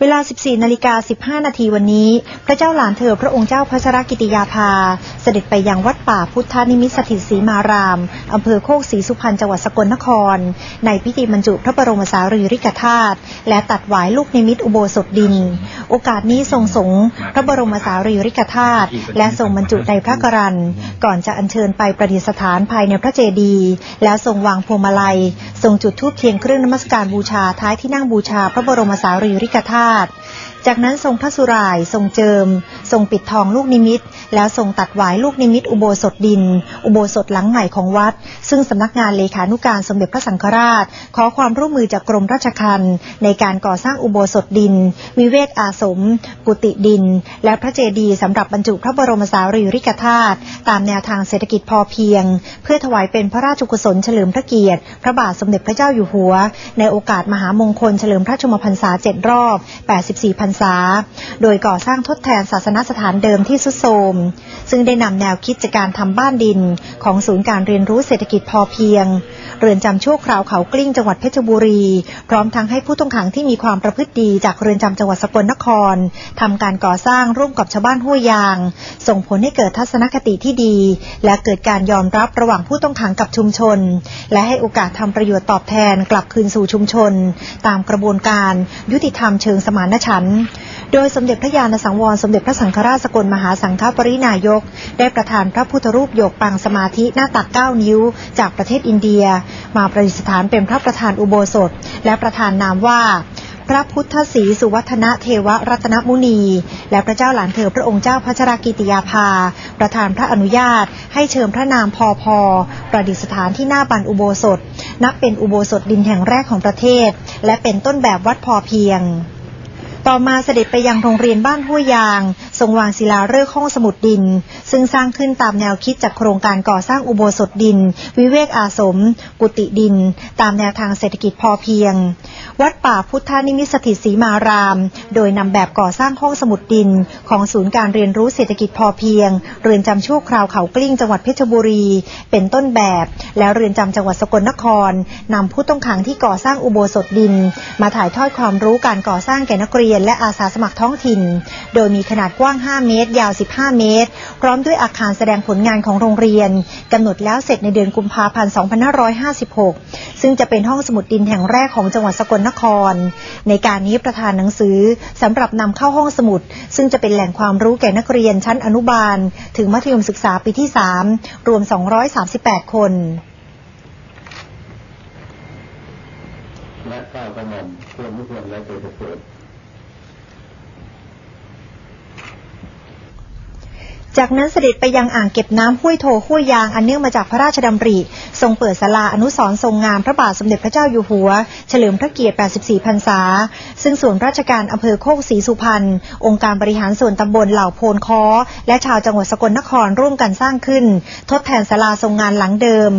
เวลา 14 นาฬิกา 15 นาทีวันนี้ พระเจ้าหลานเธอพระองค์เจ้าพัชรกิติยาภา เสด็จไปยังวัดป่าพุทธนิมิตสถิตศรีมาราม อำเภอโคกศรีสุพรรณจังหวัดสกลนคร ในพิธีบรรจุพระบรมสารีริกธาตุ และตัดหวายลูกนิมิตอุโบสถดิน โอกาสนี้ทรงสงพระบรมสารีริกธาตุ และทรงบรรจุในพระกรัน ก่อนจะอัญเชิญไปประดิษฐานภายในพระเจดีย์ แล้วทรงวางพวงมาลัย ทรงจุดธูปเทียนเครื่องนมัสการบูชาท้ายที่นั่งบูชาพระบรมสารีริกธาตุ จากนั้นทรงพระสุรายทรงเจิม ทรงปิดทองลูกนิมิต แล้วทรงตัดหวายลูกนิมิต อุโบสถดิน อุโบสถหลังใหม่ของวัด ซึ่งสำนักงานเลขานุการสมเด็จพระสังฆราช ขอความร่วมมือจากกรมราชทัณฑ์ในการก่อสร้างอุโบสถดิน วิเวกอาสม กุฏิดิน และพระเจดีย์สำหรับบรรจุพระบรมสารีริกธาตุตามแนวทางเศรษฐกิจพอเพียง เพื่อถวายเป็นพระราชกุศลเฉลิมพระเกียรติ พระบาทสมเด็จพระเจ้าอยู่หัว ในโอกาสมหามงคลเฉลิมพระชนมพรรษา7รอบ 84พรรษา โดยก่อสร้างทดแทนศาสนสถานเดิมที่สุดโทมซึ่งได้นำแนวคิดจากการทำบ้านดินของศูนย์การเรียนรู้เศรษฐกิจพอเพียง เรือนจำชั่วคราวเขากลิ้งจังหวัดเพชรบุรี พร้อมทั้งให้ผู้ต้องขังที่มีความประพฤติดีจากเรือนจำจังหวัดสกลนครทำการก่อสร้างร่วมกับชาวบ้านห้วยยาง ส่งผลให้เกิดทัศนคติที่ดี และเกิดการยอมรับระหว่างผู้ต้องขังกับชุมชน และให้โอกาสทำประโยชน์ตอบแทนกลับคืนสู่ชุมชน ตามกระบวนการยุติธรรมเชิงสมานฉันท์ โดยสมเด็จพระญาณสังวร สมเด็จพระสังฆราชสกลมหาสังฆปรินายก ได้ประทานพระพุทธรูปหยกปางสมาธิหน้าตัก 9 นิ้ว จากประเทศอินเดีย มาประดิษฐานเป็นพระประธานอุโบสถ และประธานนามว่าพระพุทธศรีสุวัฒนเทวรัตนมุนี และพระเจ้าหลานเธอพระองค์เจ้าพัชรกิติยาภา ประธานพระอนุญาต ให้เชิญพระนามพอพอประดิษฐานที่หน้าบันอุโบสถ นับเป็นอุโบสถดินแห่งแรกของประเทศ และเป็นต้นแบบวัดพอเพียง ต่อมาเสด็จไปยังโรงเรียนบ้านห้วยยาง ทรงวางศิลาฤกษ์ห้องสมุดดิน ซึ่งสร้างขึ้นตามแนวคิดจากโครงการก่อสร้างอุโบสถดิน วิเวกอาสม กุฏิดิน ตามแนวทางเศรษฐกิจพอเพียง วัดป่าพุทธานิมิตสถิตศรีมาราม โดยนำแบบก่อสร้างห้องสมุดดิน ของศูนย์การเรียนรู้เศรษฐกิจพอเพียง เรือนจำชั่วคราวเขากลิ้งจังหวัดเพชรบุรี เป็นต้นแบบ แล้วเรือนจำจังหวัดสกลนครนำผู้ต้องขังที่ก่อสร้างอุโบสถดิน มาถ่ายทอดความรู้การก่อสร้างแก่นักเรียนและอาสาสมัครท้องถิ่น โดยมีขนาดกว้าง 5 เมตร ยาว 15 เมตร พร้อมด้วยอาคารแสดงผลงานของโรงเรียนกำหนดแล้วเสร็จในเดือนกุมภาพันธ์ 2556 ซึ่งจะเป็นห้องสมุดดินแห่งแรกของจังหวัดสกลนคร ในการนี้ประธานหนังสือสำหรับนำเข้าห้องสมุด ซึ่งจะเป็นแหล่งความรู้แก่นักเรียนชั้นอนุบาล ถึงมัธยมศึกษาปีที่ 3 รวม 238 คนและก้าวกระหม่อมควรไม่ควรและเกิดเกิด จากนั้นเสด็จไปยังอ่างเก็บน้ำห้วยโถห้วยยางอันเนื่องมาจากพระราชดำริ ทรงเปิดศาลาอนุสรทรงงามพระบาทสมเด็จพระเจ้าอยู่หัว เฉลิมพระเกียรติ 84 พรรษา ซึ่งส่วนราชการอำเภอโคกศรีสุพรรณ องค์การบริหารส่วนตำบลเหล่าโพนคอและชาวจังหวัดสกลนครร่วมกันสร้างขึ้น ทดแทนศาลาทรงงานหลังเดิม